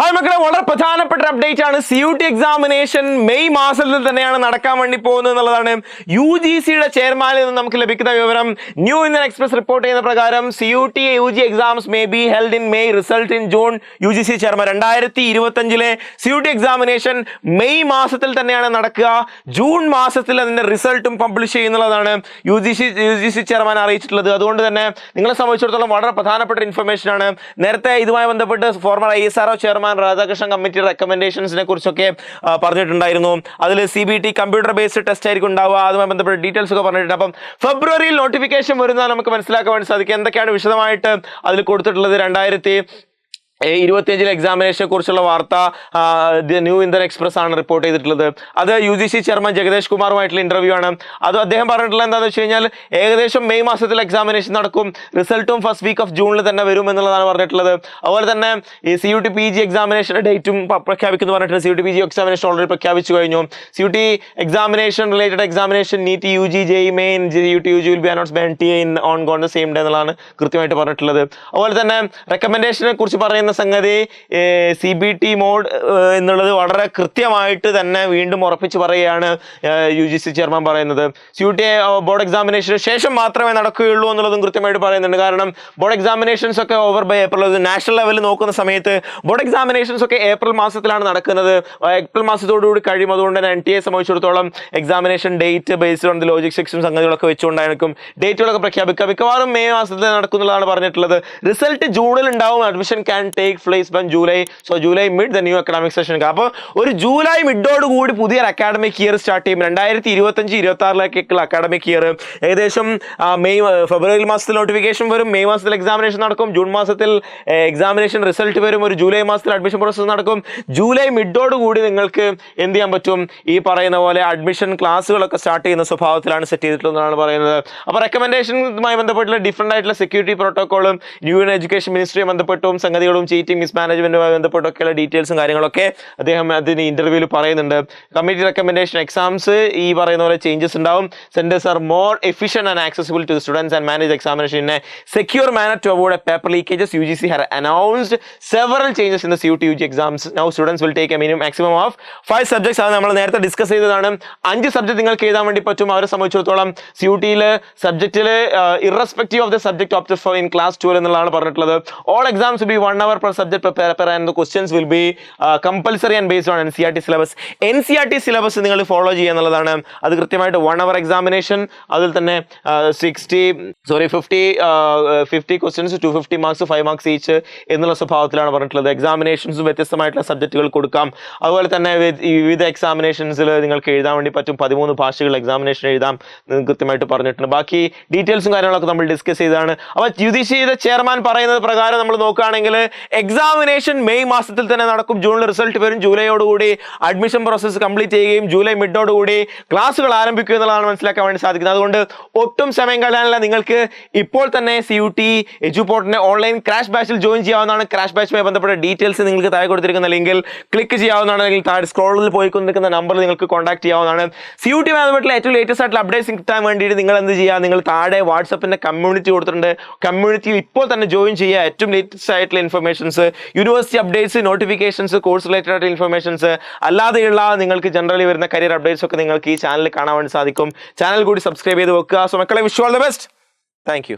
Hi മക്കളെ വളരെ പ്രധാനപ്പെട്ട അപ്ഡേറ്റ് ആണ്. C U T examination May മാസത്തിൽ തന്നെയാണ് നടക്കാൻ വേണ്ടി പോകുന്നത് എന്നുള്ളതാണ് യു ജി സിയുടെ ചെയർമാനിൽ നിന്ന് നമുക്ക് ലഭിക്കുന്ന വിവരം. ന്യൂ ഇന്ത്യൻ എക്സ്പ്രസ് റിപ്പോർട്ട് ചെയ്യുന്ന പ്രകാരം C U T U G exams may be held in May result in June U G C chairman രണ്ടായിരത്തി ഇരുപത്തഞ്ചിലെ C U T examination May മാസത്തിൽ തന്നെയാണ് നടക്കുക. ജൂൺ മാസത്തിൽ അതിന്റെ റിസൾട്ടും publish ചെയ്യുന്നുള്ളതാണ് U G C U G C chairman അറിയിച്ചിട്ടുള്ളത്. അതുകൊണ്ട് തന്നെ നിങ്ങളെ സംബന്ധിച്ചിടത്തോളം വളരെ പ്രധാനപ്പെട്ട ഇൻഫർമേഷൻ ആണ്. നേരത്തെ ഇതുമായി ബന്ധപ്പെട്ട് former I S R chairman Radhakrishnan committee റെക്കമെൻഡേഷൻസിനെ കുറിച്ചൊക്കെ പറഞ്ഞിട്ടുണ്ടായിരുന്നു. അതിൽ C B T computer based test ആയിരിക്കും ഉണ്ടാവുക. അതുമായി ബന്ധപ്പെട്ട ഡീറ്റെയിൽസ് ഒക്കെ പറഞ്ഞിട്ടുണ്ട്. അപ്പം ഫെബ്രുവരിയിൽ നോട്ടിഫിക്കേഷൻ വരുന്ന നമുക്ക് മനസ്സിലാക്കാൻ വേണ്ടി സാധിക്കും എന്തൊക്കെയാണ് വിശദമായിട്ട് അതിൽ കൊടുത്തിട്ടുള്ളത്? രണ്ടായിരത്തി ഇരുപത്തിയഞ്ചിലെ എക്സാമിനേഷനെ കുറിച്ചുള്ള വാർത്ത ദി ന്യൂ ഇന്ത്യൻ എക്സ്പ്രസ് ആണ് റിപ്പോർട്ട് ചെയ്തിട്ടുള്ളത്. അത് U G C chairman Jagadesh കുമാറുമായിട്ടുള്ള interview ആണ്. അത് അദ്ദേഹം പറഞ്ഞിട്ടുള്ള എന്താണെന്ന് വെച്ച് കഴിഞ്ഞാൽ ഏകദേശം മെയ് മാസത്തിൽ എക്സാമിനേഷൻ നടക്കും. റിസൾട്ടും ഫസ്റ്റ് വീക്ക് ഓഫ് ജൂണിൽ തന്നെ വരും എന്നുള്ളതാണ് പറഞ്ഞിട്ടുള്ളത്. അതുപോലെ തന്നെ ഈ C U T P G എക്സാമിനേഷന്റെ ഡേറ്റും പ്രഖ്യാപിക്കുന്നു പറഞ്ഞിട്ടുണ്ട്. C U T P G examination already പ്രഖ്യാപിച്ചു കഴിഞ്ഞു. C U T examination related examination NEET U G J main G U T U G will be announce by T in on gone the same day എന്നുള്ളതാണ് കൃത്യമായിട്ട് പറഞ്ഞിട്ടുള്ളത്. അതുപോലെ തന്നെ റെക്കമെൻഡേഷനെ കുറിച്ച് പറയുന്ന സംഗതി സി ബി ടി മോഡ് എന്നുള്ളത് വളരെ കൃത്യമായിട്ട് തന്നെ വീണ്ടും ഉറപ്പിച്ച് പറയുകയാണ് യു ജി സി ചെയർമാൻ പറയുന്നത്. സി യു ടി ബോർഡ് എക്സാമിനേഷന് ശേഷം മാത്രമേ നടക്കുകയുള്ളൂ എന്നുള്ളതും കൃത്യമായിട്ട് പറയുന്നുണ്ട്. കാരണം ബോർഡ് എക്സാമിനേഷൻസ് ഒക്കെ ഓവർ ബൈ ഏപ്രിൽ നാഷണൽ ലെവലിൽ നോക്കുന്ന സമയത്ത് ബോർഡ് എക്സാമിനേഷൻസ് ഒക്കെ ഏപ്രിൽ മാസത്തിലാണ് നടക്കുന്നത്. ഏപ്രിൽ മാസത്തോടുകൂടി കഴിയും അതുകൊണ്ട് തന്നെ എൻ ടി എ സംബന്ധിച്ചിടത്തോളം examination date based on the logic section സംഗതികളൊക്കെ വെച്ചുകൊണ്ടായിരിക്കും ഡേറ്റുകളൊക്കെ പ്രഖ്യാപിക്കുക. മിക്കവാറും മെയ് മാസത്തിൽ നടക്കുന്നതാണ് പറഞ്ഞിട്ടുള്ളത്. റിസൾട്ട് ജൂണിൽ ഉണ്ടാവും. Admission can take place by July so July mid the new academic session അപ്പോൾ ഒരു ജൂലൈ മിഡോട് കൂടി പുതിയ അക്കാഡമിക് ഇയർ സ്റ്റാർട്ട് ചെയ്യും രണ്ടായിരത്തി ഇരുപത്തഞ്ച് ഇരുപത്തി ആറിലേക്കുള്ള അക്കാഡമിക് ഇയർ ഏകദേശം മെയ് ഫെബ്രുവരി മാസത്തിൽ നോട്ടിഫിക്കേഷൻ വരും മെയ് മാസത്തിൽ എക്സാമിനേഷൻ നടക്കും ജൂൺ മാസത്തിൽ എക്സാമിനേഷൻ റിസൾട്ട് വരും ഒരു ജൂലൈ മാസത്തിൽ അഡ്മിഷൻ പ്രോസസ്സ് നടക്കും. ജൂലൈ മിഡോട് കൂടി നിങ്ങൾക്ക് എന്ത് ചെയ്യാൻ പറ്റും? ഈ പറയുന്ന പോലെ അഡ്മിഷൻ ക്ലാസ്സുകളൊക്കെ സ്റ്റാർട്ട് ചെയ്യുന്ന സ്വഭാവത്തിലാണ് സെറ്റ് ചെയ്തിട്ടുള്ളതെന്നാണ് പറയുന്നത്. അപ്പോൾ റെക്കമെൻഡേഷനുമായി ബന്ധപ്പെട്ടുള്ള ഡിഫറെന്റ് ആയിട്ടുള്ള സെക്യൂരിറ്റി പ്രോട്ടോക്കോളും ന്യൂ എഡ്യൂക്കേഷൻ മിനിസ്ട്രിയെ ബന്ധപ്പെട്ടും സംഗതികളും ചീറ്റിംഗ് മിസ്മാനേജ്മെന്റുമായി ബന്ധപ്പെട്ടൊക്കെയുള്ള ഡീറ്റെയിൽസും കാര്യങ്ങളൊക്കെ അദ്ദേഹം അതിന് ഇന്റർവ്യൂവിൽ പറയുന്നുണ്ട്. കമ്മിറ്റി റെക്കമെൻഡേഷൻ എക്സാംസ് ഈ പറയുന്ന പോലെ ചേഞ്ചസ് ഉണ്ടാവും. Centres are more efficient and accessible to students and manage examination in secure manner to avoid paper leakages U G C has announced several changes in the C T U G exams now students will take a minimum maximum of five subjects അത് നമ്മൾ നേരത്തെ discuss ചെയ്തതാണ്. അഞ്ച് subject നിങ്ങൾക്ക് എഴുതാൻ വേണ്ടി പറ്റും. അവരെ സംബന്ധിച്ചിടത്തോളം സി യു ടിയിൽ സബ്ജക്റ്റിൽ irrespective of the subject opted for in class twelve എന്നുള്ളതാണ് പറഞ്ഞിട്ടുള്ളത്. All exams be one hour and the questions will be compulsory and based on N C R T syllabus N C R T syllabus നിങ്ങൾ follow ചെയ്യുക എന്നുള്ളതാണ്. അത് കൃത്യമായിട്ട് one hour examination അതിൽ തന്നെ sixty sorry fifty fifty questions two fifty marks five marks each എന്നുള്ള സ്വഭാവത്തിലാണ് പറഞ്ഞിട്ടുള്ളത്. എക്സാമിനേഷൻസ് വ്യത്യസ്തമായിട്ടുള്ള സബ്ജക്റ്റുകൾ കൊടുക്കാം. അതുപോലെ തന്നെ വിവിധ എക്സാമിനേഷൻസിൽ നിങ്ങൾക്ക് എഴുതാൻ വേണ്ടി പറ്റും. പതിമൂന്ന് ഭാഷകൾ എക്സാമിനേഷൻ എഴുതാം കൃത്യമായിട്ട് പറഞ്ഞിട്ടുണ്ട്. ബാക്കി ഡീറ്റെയിൽസും കാര്യങ്ങളൊക്കെ നമ്മൾ ഡിസ്കസ് ചെയ്തതാണ്. അപ്പോൾ യുധിഷിയുടെ ചെയർമാൻ പറയുന്നത് പ്രകാരം നമ്മൾ നോക്കുകയാണെങ്കിൽ എക്സാമിനേഷൻ മെയ് മാസത്തിൽ തന്നെ നടക്കും. ജൂണിൽ റിസൾട്ട് വരും. ജൂലൈയോടുകൂടി അഡ്മിഷൻ പ്രോസസ്സ് കംപ്ലീറ്റ് ചെയ്യുകയും ജൂലൈ മിഡോടുകൂടി ക്ലാസ്സുകൾ ആരംഭിക്കുക എന്നുള്ളതാണ് മനസ്സിലാക്കാൻ വേണ്ടി സാധിക്കുന്നത്. അതുകൊണ്ട് ഒട്ടും സമയം കളയാനില്ല. നിങ്ങൾക്ക് ഇപ്പോൾ തന്നെ സി യു ടി എജുപോർട്ടിന്റെ ഓൺലൈൻ ക്രാഷ് ബാച്ചിൽ ജോയിൻ ചെയ്യാവുന്നതാണ്. ക്രാഷ് ബാച്ചുമായി ബന്ധപ്പെട്ട ഡീറ്റെയിൽസ് നിങ്ങൾക്ക് താഴെ കൊടുത്തിരിക്കുന്ന ലിങ്കിൽ ക്ലിക്ക് ചെയ്യാവുന്നതാണ്. അല്ലെങ്കിൽ താഴെ സ്ക്രോളിൽ പോയിക്കൊണ്ടിരിക്കുന്ന നമ്പറിൽ നിങ്ങൾക്ക് കോൺടാക്ട് ചെയ്യാവുന്നതാണ്. സി യു ടി ബന്ധപ്പെട്ടുള്ള ഏറ്റവും ലേറ്റസ്റ്റ് ആയിട്ടുള്ള അപ്ഡേറ്റ്സ് കിട്ടാൻ വേണ്ടിയിട്ട് നിങ്ങൾ എന്ത് ചെയ്യുക? നിങ്ങൾ താഴെ വാട്സപ്പിന്റെ കമ്മ്യൂണിറ്റി കൊടുത്തിട്ടുണ്ട്. കമ്മ്യൂണിറ്റിയിൽ ഇപ്പോൾ തന്നെ ജോയിൻ ചെയ്യുക. ഏറ്റവും ലേറ്റസ്റ്റ് ആയിട്ടുള്ള informations university updates notifications course related ആയിട്ടുള്ള ഇൻഫർമേഷൻസ് അല്ലാതെയുള്ള നിങ്ങൾക്ക് ജനറലി വരുന്ന കരിയർ അപ്ഡേറ്റ്സ് ഒക്കെ നിങ്ങൾക്ക് ഈ ചാനലിൽ കാണാൻ വേണ്ടി സാധിക്കും. ചാനൽ കൂടി സബ്സ്ക്രൈബ് ചെയ്ത് വെക്കുക. സോ മക്കളെ wish all the best thank